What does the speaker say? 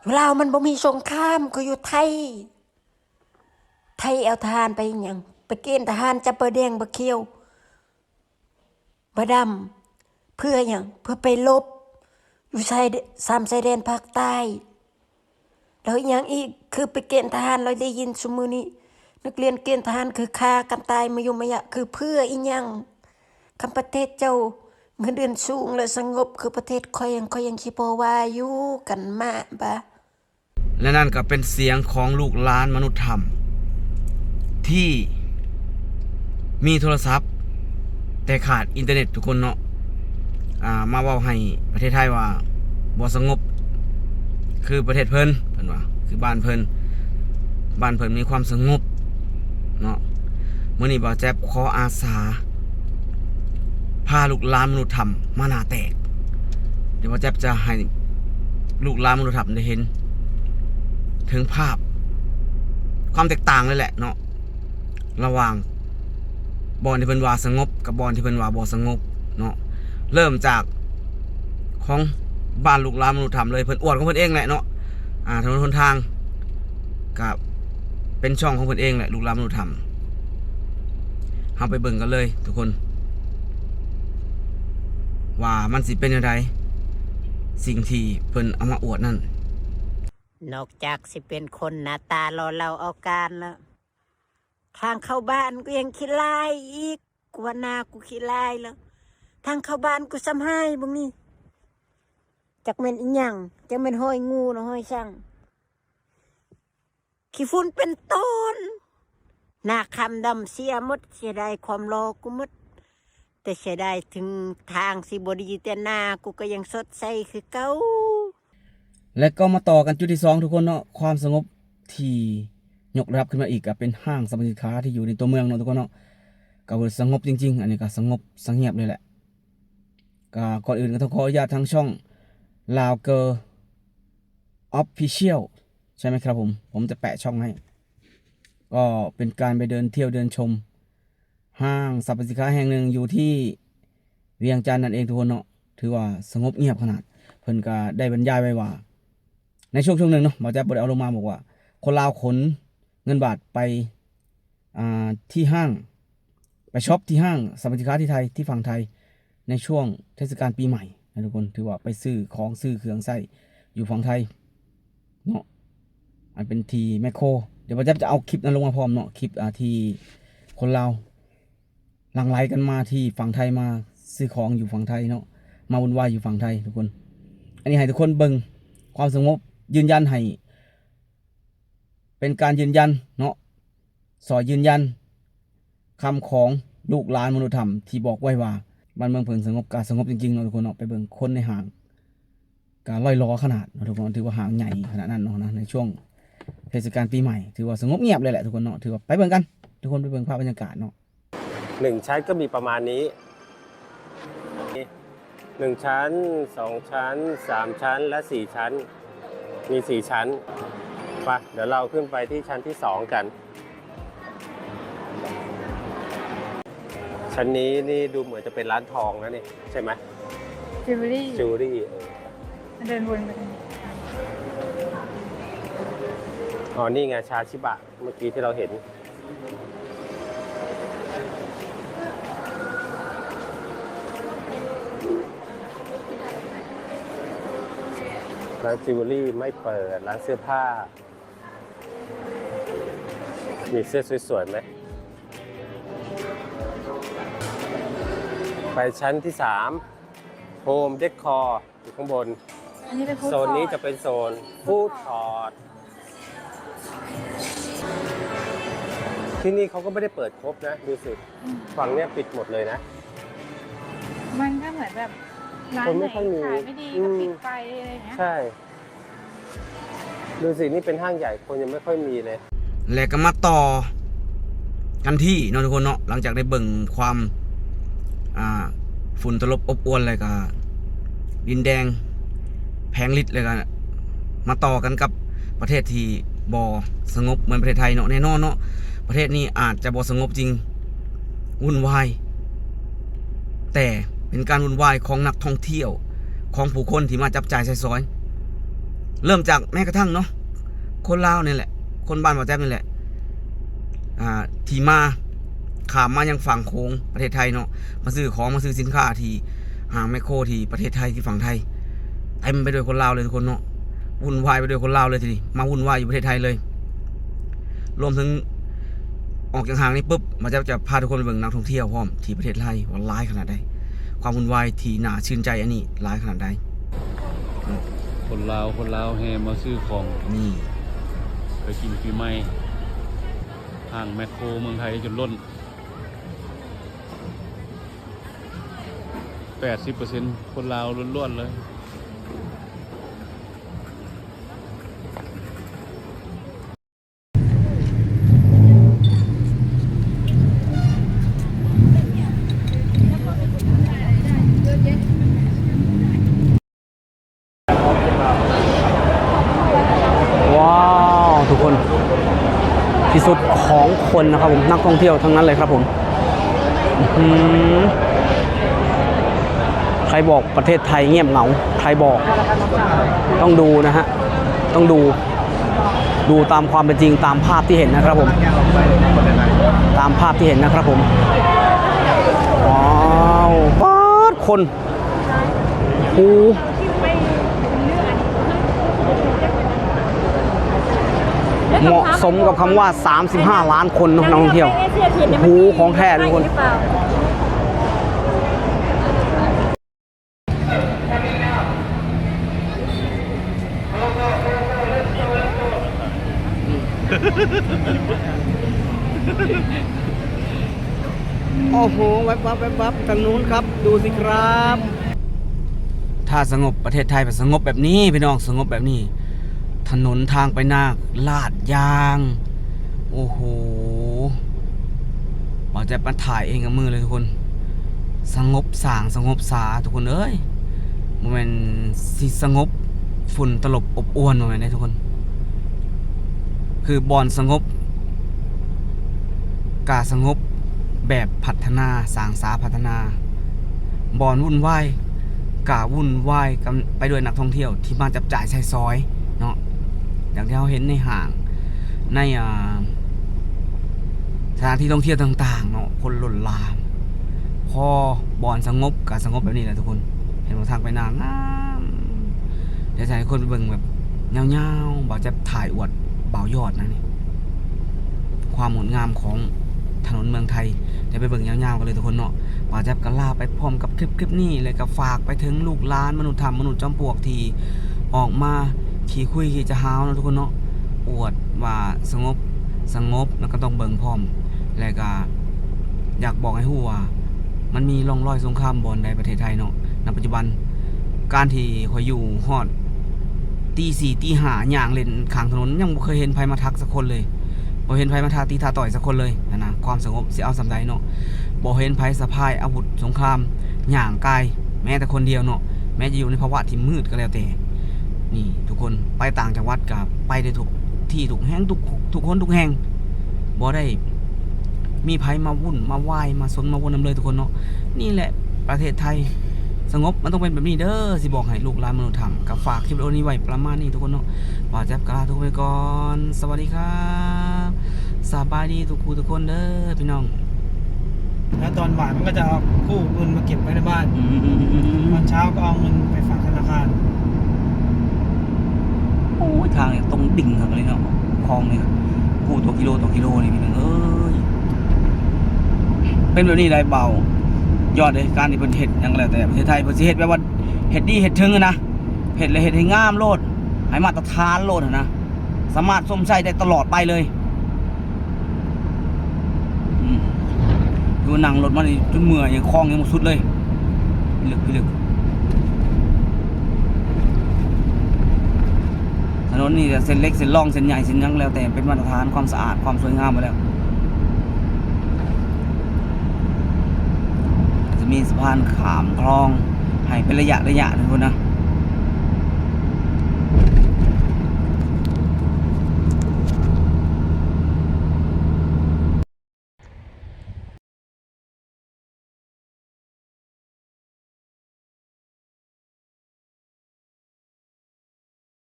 อยู่ลาวมันบ่มีสงครามก็อยู่ไทย ไทยเอาทหารไปหยังไปเกณฑ์ทหารจับเบอแดงบอเขียวบอดำเพื่อหยังเพื่อไปลบ อยู่ชายสามชายแดนภาคใต้แล้วอย่างอีกคือไปเกณฑ์ทหารเราได้ยินสมือนี้นักเรียนเกณฑ์ทหารคือฆ่ากันตายมายุมายะ คือเพื่ออีหยังคำประเทศเจ้าเงินเดือนสูงและสงบคือประเทศคอยยังคอยยังคิดบ่ว่าอยู่กันมาบะ และนั่นก็เป็นเสียงของลูกหลานมนุษยธรรม ที่มีโทรศัพท์ แต่ขาดอินเทอร์เน็ตทุกคนเนาะามาเว่าให้ประเทศไทยว่าบ่สงบ คือประเทศเพิ่นเพิ่นว่าคือบ้านเพิ่นบ้านเพิ่นมีความสงบเนาะมื้อนี้บ่าวแจ๊บขออาสาพาลูกหลานมนุษยธรรมมาหน้าแตก เดี๋ยวบ่าวแจ๊บจะให้ลูกหลานมนุษยธรรมได้เห็น ถึงภาพ ความแตกต่างเลยแหละเนาะระหว่างบอลที่เพิ่นวาสงบ กับบอลที่เพิ่นวาบ่สงบเนาะเริ่มจากของบ้านลูกลามนุษยธรรมเลยเพิ่นอวดของเพิ่นเองแหละเนาะอ่าถนนหนทางกับเป็นช่องของเพิ่นเองแหละลูกลามนุษยธรรมเฮาไปเบิ่งกันเลย ทุกคน ว่ามันสิเป็นยังไงสิ่งที่เพิ่นเอามาอวดนั่น นอกจากสิเป็นคนหน้าตารอเราเอาการแล้วทางเข้าบ้านก็ยังขี้ลายอีกกว่านากูขี้ลายแล้ว ทางเข้าบ้านกูซ้ำให้บึงนี่จักเม็นอีหยังจักเม็นห้อยงูนะห้อยช่างขี้ฝุ่นเป็นต้นหน้าคำดำเสียมดเสียดายความรอกูมดแต่เสียดายถึงทางสิบดีแต่หน้ากูก็ยังสดใสคือเก่า และก็มาต่อกันจุดที่สองทุกคนเนาะความสงบที่ยกระดับขึ้นมาอีกก็เป็นห้างสรรพสินค้าที่อยู่ในตัวเมืองเนาะทุกคนเนาะก็สงบจริง ๆ อันนี้ก็สงบสงเงียบเลยแหละก็ก่อนอื่นก็ต้องขออนุญาตทางช่องลาวเกอร์ออฟฟิเชียลใช่ไหมครับผม ผมจะแปะช่องให้ ก็เป็นการไปเดินเที่ยวเดินชม ห้างสรรพสินค้าแห่งหนึ่งอยู่ที่เวียงจันทร์นั่นเองทุกคนเนาะถือว่าสงบเงียบขนาด เพิ่นก็ได้บรรยายไว้ว่า ในช่วงช่วงหนึ่งเนาะหมอแจ๊บบได้เอาลงมาบอกว่า คนลาวขนเงินบาทไปที่ห้าง ไปช็อปที่ห้างสรรพสินค้าที่ไทยที่ฝั่งไทยในช่วงเทศกาลปีใหม่นะทุกคนถือว่าไปซื้อของซื้อเครื่องใส้อยู่ฝั่งไทยเนาะอันเป็นทีแมคโครเดี๋ยวหมอแจ๊บจะเอาคลิปนั้นลงมาพร้อมเนาะคลิปอาที่คนลาวหลั่งไหลกันมาที่ฝั่งไทยมาซื้อของอยู่ฝั่งไทยเนาะมาวุ่นวายอยู่ฝั่งไทยทุกคน อันนี้ให้ทุกคนเบิ่งความสงบ ยืนยันให้ เป็นการยืนยันเนาะสอยยืนยันคำของลูกหลานมนุษยธรรมที่บอกไว้ว่าบ้านเมืองเพิ่งสงบการสงบจริงๆเนาะทุกคนเนาะไปเบิ่งคนในห่าง การลอยล้อขนาดเนาะทุกคนถือว่าห่างใหญ่ขนาดนั้นเนาะนะในช่วงเทศกาลปีใหม่ถือว่าสงบเงียบเลยแหละทุกคนเนาะถือว่าไปเบิ่งกัน ทุกคนไปเบิ่งภาพบรรยากาศเนาะหนึ่งชั้นก็มีประมาณนี้หนึ่งชั้นสองชั้นสามชั้นและสี่ชั้น มีสี่ชั้นไปเดี๋ยวเราขึ้นไปที่ชั้นที่สองกัน ชั้นนี้นี่ดูเหมือนจะเป็นร้านทองนะนี่ ใช่ไหมจิวเวลรี่จิวเวลรี่เดินวนไปทางอ๋อ นี่ไงชาชิบะ เมื่อกี้ที่เราเห็น ร้านจิวเวลรี่ไม่เปิด ร้านเสื้อผ้า มีเสื้อสวยๆไหม ไปชั้นที่3โฮมเดคคอร์อยู่ข้างบน อันนี้เป็นฟู้ดโซนนี้จะเป็นโซนฟู้ดคอร์ทที่นี่เขาก็ไม่ได้เปิดครบนะ ดูสิ ฝั่งเนี้ยปิดหมดเลยนะ มันก็เหมือนแบบ ร้านคนไหนไม่ค่อยมีขายไม่ดีอืก็ม ปิดไปอะไรอย่างเงี้ย ใช่ ดูสิ นี่เป็นห้างใหญ่คนยังไม่ค่อยมีเลย และก็มาต่อกันที่เนาะทุกคนเนาะหลังจากได้เบิ่งความอ่าฝุ่นตลบอบอวนเลยก็ดินแดงแพงลิตรเลยกันมาต่อกันกับประเทศที่บอสงบเหมือนประเทศไทยเนาะแน่นอนเนาะประเทศนี้อาจจะบอสงบจริงวุ่นวายแต่ เป็นการวุ่นวายของนักท่องเที่ยวของผู้คนที่มาจับจ่ายใช้สอย เริ่มจากแม้กระทั่งเนาะคนลาวนี่แหละ คนบ้านบ่อแจ๊บนี่แหละที่มาขามมายังฝั่งโค้งประเทศไทยเนาะมาซื้อของมาซื้อสินค้าที่ห้างแมคโครที่ประเทศไทยที่ฝั่งไทยเต็มไปด้วยคนลาวเลยทุกคนเนาะวุ่นวายไปด้วยคนลาวเลยทีนี้มาวุ่นวายอยู่ประเทศไทยเลย รวมถึงออกจากหางนี้ปุ๊บมาจะจะพาทุกคนไปเบิ่งนักท่องเที่ยวพร้อมที่ประเทศไทยว่าร้ายขนาดใด ความวุ่นวายที่น่าชื่นใจอันนี้ร้ายขนาดใดคนลาวคนลาวแฮมาซื้อของนี่ไปกินปีใหม่ห่างแมคโครเมืองไทยจนล้น 80%คนลาวล้วนๆเลย ว้าวทุกคน ที่สุดของคนนะครับผมนักท่องเที่ยวทั้งนั้นเลยครับผมใครบอกประเทศไทยเงียบเหงาใครบอก ต้องดูนะฮะต้องดู ดูตามความเป็นจริงตามภาพที่เห็นนะครับผม ตามภาพที่เห็นนะครับผมว้าวป๊าดคนโอ้ เหมาะสมกับคำว่า 35 ล้านคนเนอะนักท่องเที่ยวโอ้โหของแท้ทุกคนโอ้โหแวบวับแวบวับทางนู้นครับ ดูสิครับ ถ้าสงบประเทศไทยแบบสงบแบบนี้พี่น้องสงบแบบนี้ ถนนทางไปนาคลาดยาง โอ้โหเราจะมาถ่ายเองกับมือเลยทุกคน สงบสางสงบสาทุกคนเอ้ยโมเมนสิสงบฝุ่นตลบอบอวนโมเมนต์นี้ทุกคน คือบอนสงบ กาสงบแบบพัฒนาสางสาพัฒนา บอนวุ่นวายกาวุ่นวายกันไปด้วยนักท่องเที่ยวที่มาจับจ่ายใช้ซอยเนาะ อย่างที่เราเห็นในห้าง ในสถานที่ท่องเที่ยวต่างๆเนาะคนหล่นลาม พอบอนสงบกาสงบแบบนี้แหละทุกคน เห็นว่าทางไปนางามเดี๋ยวจะให้คนไปเบิ่งแบบเงาๆบอกจะถ่ายอวดบ่าวยอดนะนี่ความงดงามของถนนเมืองไทยเดี๋ยวไปเบิ่งยาวๆกันเลยทุกคนเนาะว่าจะกันลาไปพร้อมกับคลิปคลิปนี้เลยก็ฝากไปถึงลูกหลานมนุษย์ธรรมมนุษย์จอมปลวกที่ออกมา ขี่คุยขี่จะหาวนะทุกคนเนาะอวดว่าสงบสงบแล้วก็ต้องเบิ่งพร้อม แล้วก็อยากบอกให้ฮู้ว่า มันมีร่องรอยสงครามบนในประเทศไทยเนาะณปัจจุบัน การที่ขอยอยู่ฮอดตีสี่ตีห้าย่างเล่นข้างถนนยังบ่เคยเห็นภัยมาทักสักคนเลยบ่เห็นไผมาทาตีทาต่อยสักคนเลยนะนะความสงบสิเอาสำใดเนาะบ่เห็นไผสะพายอาวุธสงครามหย่างกายแม้แต่คนเดียวเนาะแม้จะอยู่ในภาวะที่มืดก็แล้วแต่ นี่ทุกคนไปต่างจังหวัดกับไปได้ทุกที่ทุกแห่งทุกทุกคนทุกแห่งบ่ได้ มีไผมาวุ่นมาไหวมาสนมาวนนำเลยทุกคนเนาะนี่แหละประเทศไทยสงบมันต้องเป็นแบบนี้เด้อสิบอกให้ลูกหลานมนุษย์ทำกับฝากคลิปวิดีโอนี้ไว้ประมาณนี้ทุกคนเนาะบ่าแจ๊บกลาทุกคนไปก่อน สวัสดีครับสบายดีทุกคู่ทุกคนเด้อพี่น้อง แล้วตอนบ่ายมันก็จะเอากู้เงินมาเก็บไว้ในบ้านตอนเช้าก็เอาเงินไปฝากธนาคาร โอ้ยทางเนี่ยตรงดิ่งครับเลยเนาะคลองเนี่ยคู่ตัวกิโลตัวกิโลนี่พี่น้องเอ้ยเป็นแบบนี้ได้เบายอดเลยการที่เป็นเห็ดยังแล้วแต่ประเทศไทยเป็นสิเห็ดแบบว่าเห็ดดีเห็ดถึงนะเห็ดเลยเห็ดให้งามโลดให้มาตรฐานโลดนะสามารถส้มใช้ได้ตลอดไปเลยดูหนังรถมานี่จนเมื่อยยังคลองยังหมดสุดเลยลึกลึก นนนี่เส้นเล็กเส้นล่องเส้นใหญ่เส้นยังแล้วแต่เป็นมาตรฐานความสะอาดความสวยงามมาแล้ว จะมีสะพานขามคลองให้เป็นระยะระยะนะทุกคนนะ